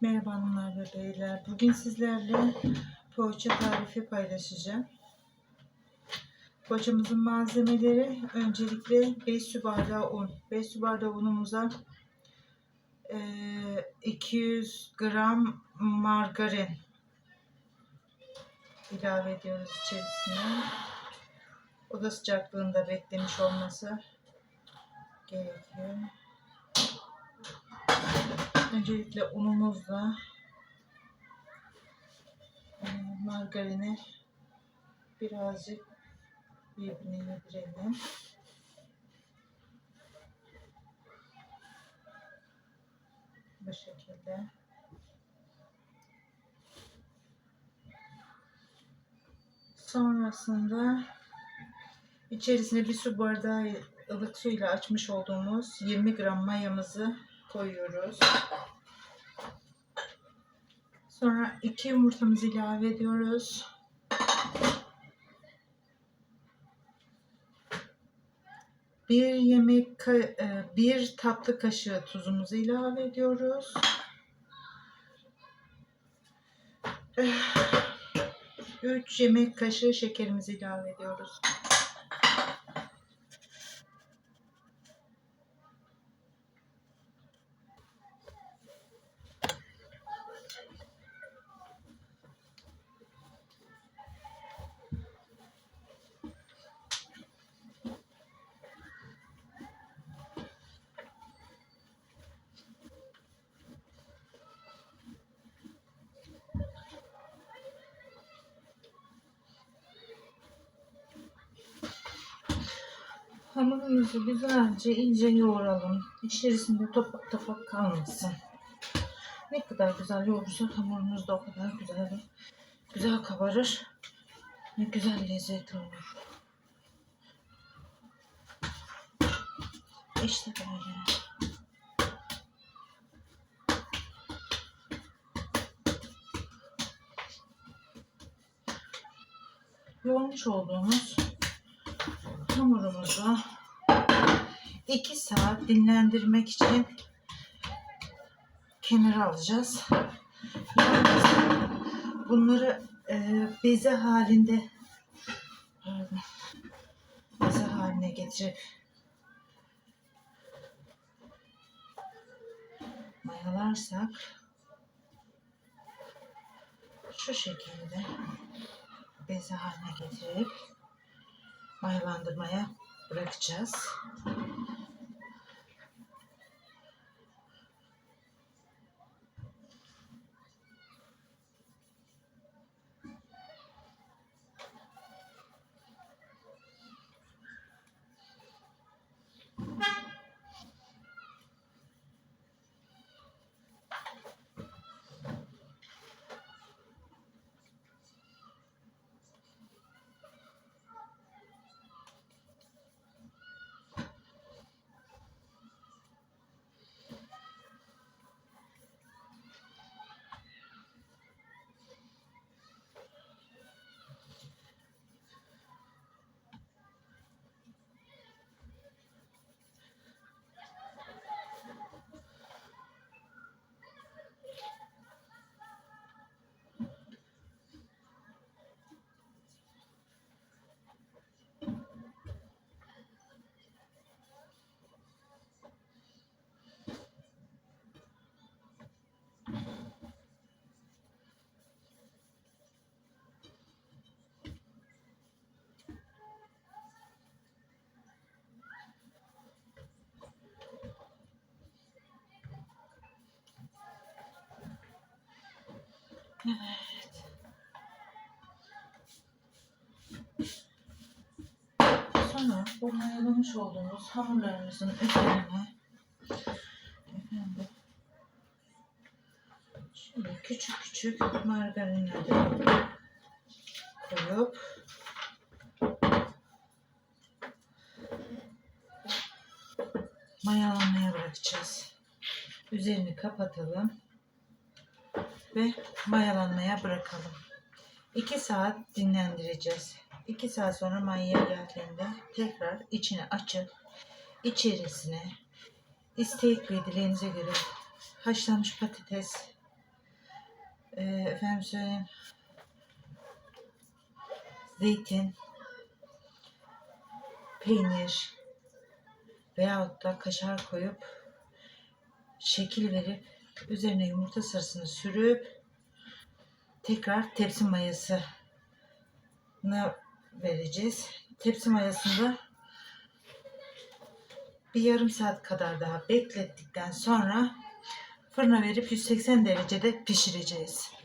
Merhaba hanımlar ve beyler. Bugün sizlerle poğaça tarifi paylaşacağım. Poğaçamızın malzemeleri öncelikle 5 su bardağı un. 5 su bardağı unumuza eee, 200 gram margarin ilave ediyoruz içerisine. Oda sıcaklığında beklemiş olması gerekiyor. Öncelikle unumuzla margarini birazcık birbirine yedirelim. Bu şekilde. Sonrasında içerisine bir su bardağı ılık suyla açmış olduğumuz 20 gram mayamızı koyuyoruz. Sonra iki yumurtamızı ilave ediyoruz. Bir yemek e, bir tatlı kaşığı tuzumuzu ilave ediyoruz. Üç yemek kaşığı şekerimizi ilave ediyoruz. Hamurumuzu güzelce ince yoğuralım. İçerisinde topak topak kalmasın. Ne kadar güzel yoğurursak hamurumuz da o kadar güzel güzel kabarır. Ne güzel lezzet olur. İşte böyle. Yoğurmuş olduğumuz hamurumuzu 2 saat dinlendirmek için kenara alacağız. Bunları e, beze halinde pardon, beze haline getirip mayalarsak şu şekilde beze haline getirip mayalandırmaya bırakacağız. Evet. Sonra bu mayalamış olduğumuz hamurlarımızın üzerine efendim, şöyle küçük küçük margarinleri koyup mayalanmaya bırakacağız. Üzerini kapatalım ve mayalanmaya bırakalım. 2 saat dinlendireceğiz. 2 saat sonra mayaya geldiğinde tekrar içini açıp içerisine istek ve dileğinize göre haşlanmış patates e, efendim söyleyeyim zeytin, peynir veyahut da kaşar koyup şekil verip üzerine yumurta sarısını sürüp tekrar tepsi mayasını vereceğiz. Tepsi mayasında bir yarım saat kadar daha beklettikten sonra fırına verip 180 derecede pişireceğiz.